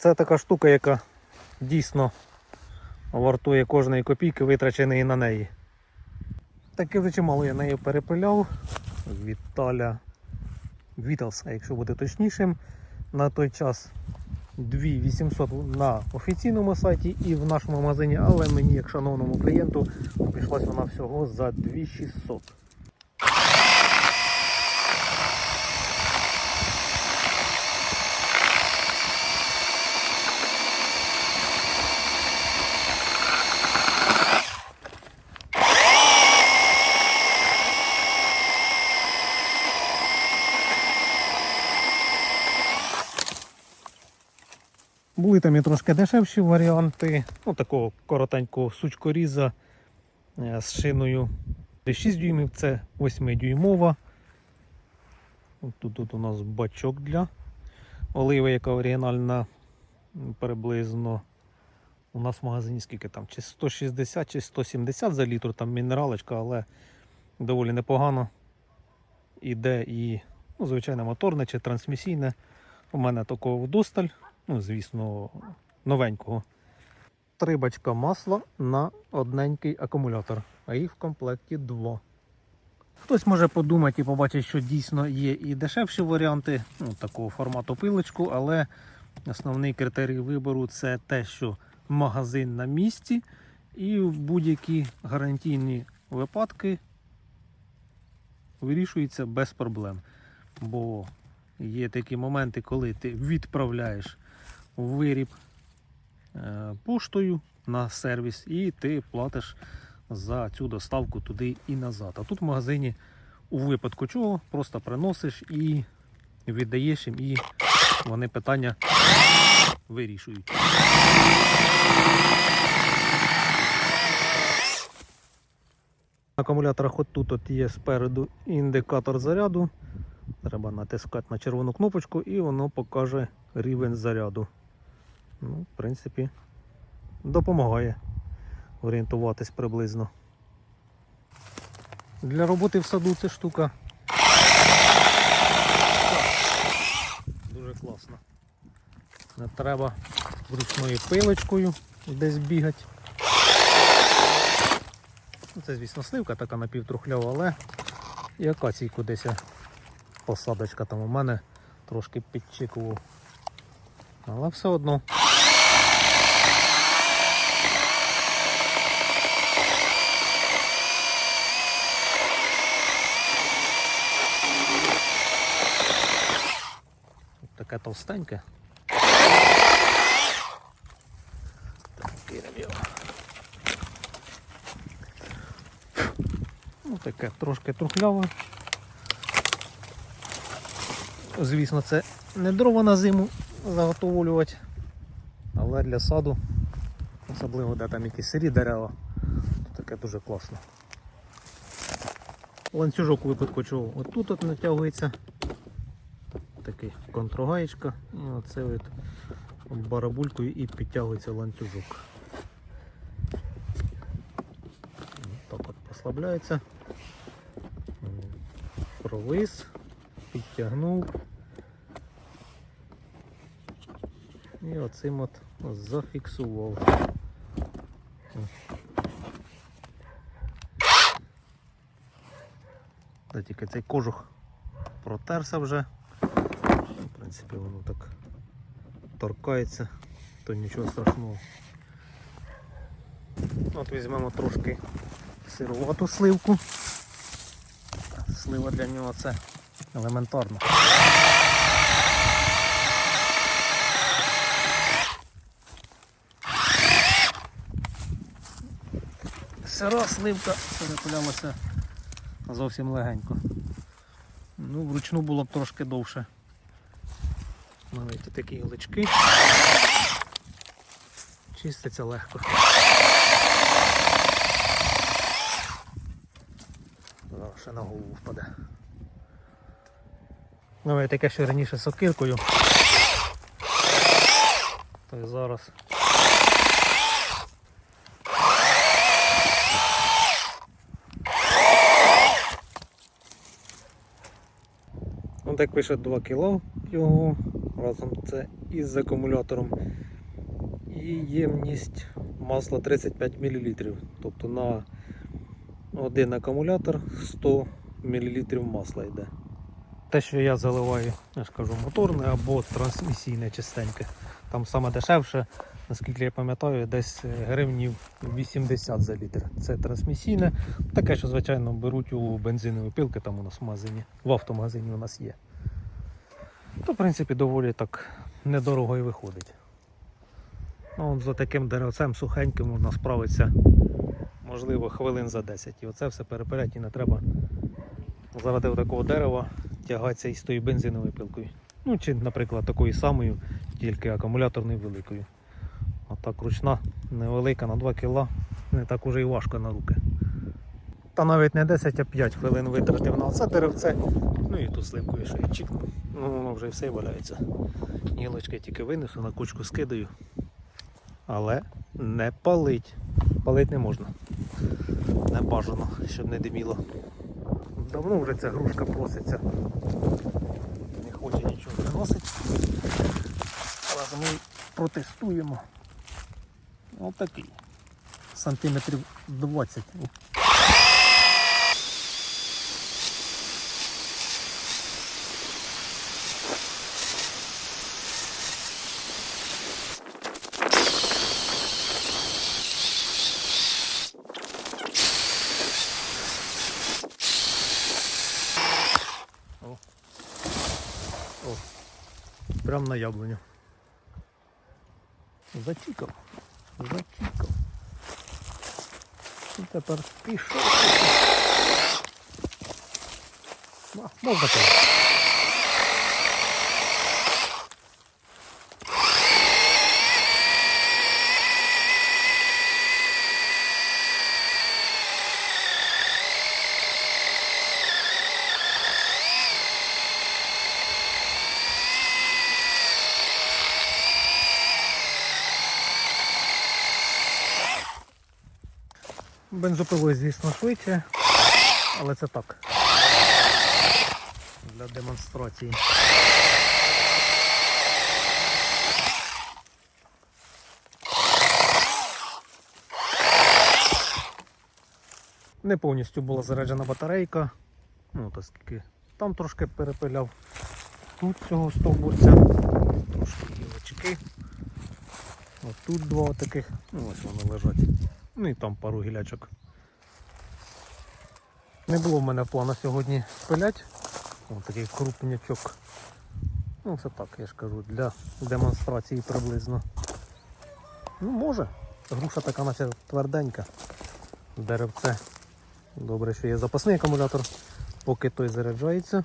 Це така штука, яка дійсно вартує кожної копійки, витраченої на неї. Таке вже чимало я нею перепиляв. Віталя Віталс, а якщо бути точнішим, на той час 2800 на офіційному сайті і в нашому магазині, але мені, як шановному клієнту, обійшлась вона всього за 2600. Там і трошки дешевші варіанти. Ну, такого коротенького сучкоріза е, з шиною 6 дюймів, це 8 дюймова. Тут, тут у нас бачок для оливи, яка оригінальна приблизно. У нас в магазині скільки там, чи 160, чи 170 за літр, там мінералочка, але доволі непогано. Іде і ну, звичайне моторне чи трансмісійне. У мене такого вдосталь ну, звісно, новенького. Три бачка масла на одненький акумулятор, а їх в комплекті два. Хтось може подумати і побачити, що дійсно є і дешевші варіанти ну, такого формату пилочку, але основний критерій вибору це те, що магазин на місці, і в будь-які гарантійні випадки вирішується без проблем. Бо є такі моменти, коли ти відправляєш виріб е, поштою на сервіс, і ти платиш за цю доставку туди і назад. А тут в магазині у випадку чого просто приносиш і віддаєш їм, і вони питання вирішують. На акумуляторах от тут от є спереду індикатор заряду. Треба натискати на червону кнопочку і воно покаже рівень заряду. Ну, в принципі, допомагає орієнтуватись приблизно. Для роботи в саду ця штука дуже класна. Не треба вручною пилочкою десь бігати. Ну, Це, звісно, сливка така напівтрухлява, але і акаційку десь посадочка там у мене трошки підчікував. Але все одно. Таке товстеньке. Ну, таке трошки трухляве. Звісно, це не дрова на зиму заготовлювати, але для саду, особливо де там якісь сирі дерева, то таке дуже класно. Ланцюжок у випадку чого отут от натягується. Такий контргаєчка. І оце от барабулькою і підтягується ланцюжок. Так от послабляється. Провис, підтягнув. І оцим от зафіксував. Та тільки цей кожух протерся вже. Принципі, воно так торкається, то нічого страшного. От візьмемо трошки сировату сливку. Слива для нього це елементарно. Сира сливка перепилялася зовсім легенько. Ну, вручну було б трошки довше. Маленькі такі гілочки. Чиститься легко. Зараз ще на голову впаде. Ну, я таке ще раніше сокиркою. То й зараз. Ну так пише 2 кг його разом це із акумулятором. І ємність масла 35 мл. Тобто на один акумулятор 100 мл масла йде. Те, що я заливаю, я ж кажу, моторне або трансмісійне чистеньке. Там саме дешевше, наскільки я пам'ятаю, десь гривнів 80 за літр. Це трансмісійне. Таке, що, звичайно, беруть у бензинові пилки, там у нас в магазині, в автомагазині у нас є. То, в принципі, доволі так недорого і виходить. Ну, за таким деревцем сухеньким можна справитися, можливо, хвилин за 10. І оце все перепилять і не треба заради такого дерева тягатися із тою бензиновою пилкою. Ну, чи, наприклад, такою самою, тільки акумуляторною великою. А ручна невелика на 2 кг, не так уже і важко на руки. Та навіть не 10, а 5 хвилин витратив на це деревце. Ну і ту сливкою ще й чікну. Ну воно вже все валяється. Гілочки тільки винесу, на кучку скидаю. Але не палить. Палить не можна. Не бажано, щоб не диміло. Давно вже ця грушка проситься. Не хоче нічого приносить. Але ми протестуємо. Отакий. Сантиметрів 20. Прям на яблуню. Зачікав. Зачікав. І тепер пішов. Можна так. Бензопилою, звісно, швидше, але це так. Для демонстрації. Не повністю була заряджена батарейка. Ну, то скільки. Там трошки перепиляв. Тут цього стовбурця. Трошки гілочки. От тут два таких. Ну ось вони лежать. Ну і там пару гілячок. Не було в мене плану сьогодні пилять. Ось такий крупнячок. Ну це так, я ж кажу, для демонстрації приблизно. Ну може. Груша така наче тверденька. Деревце. Добре, що є запасний акумулятор, поки той заряджається.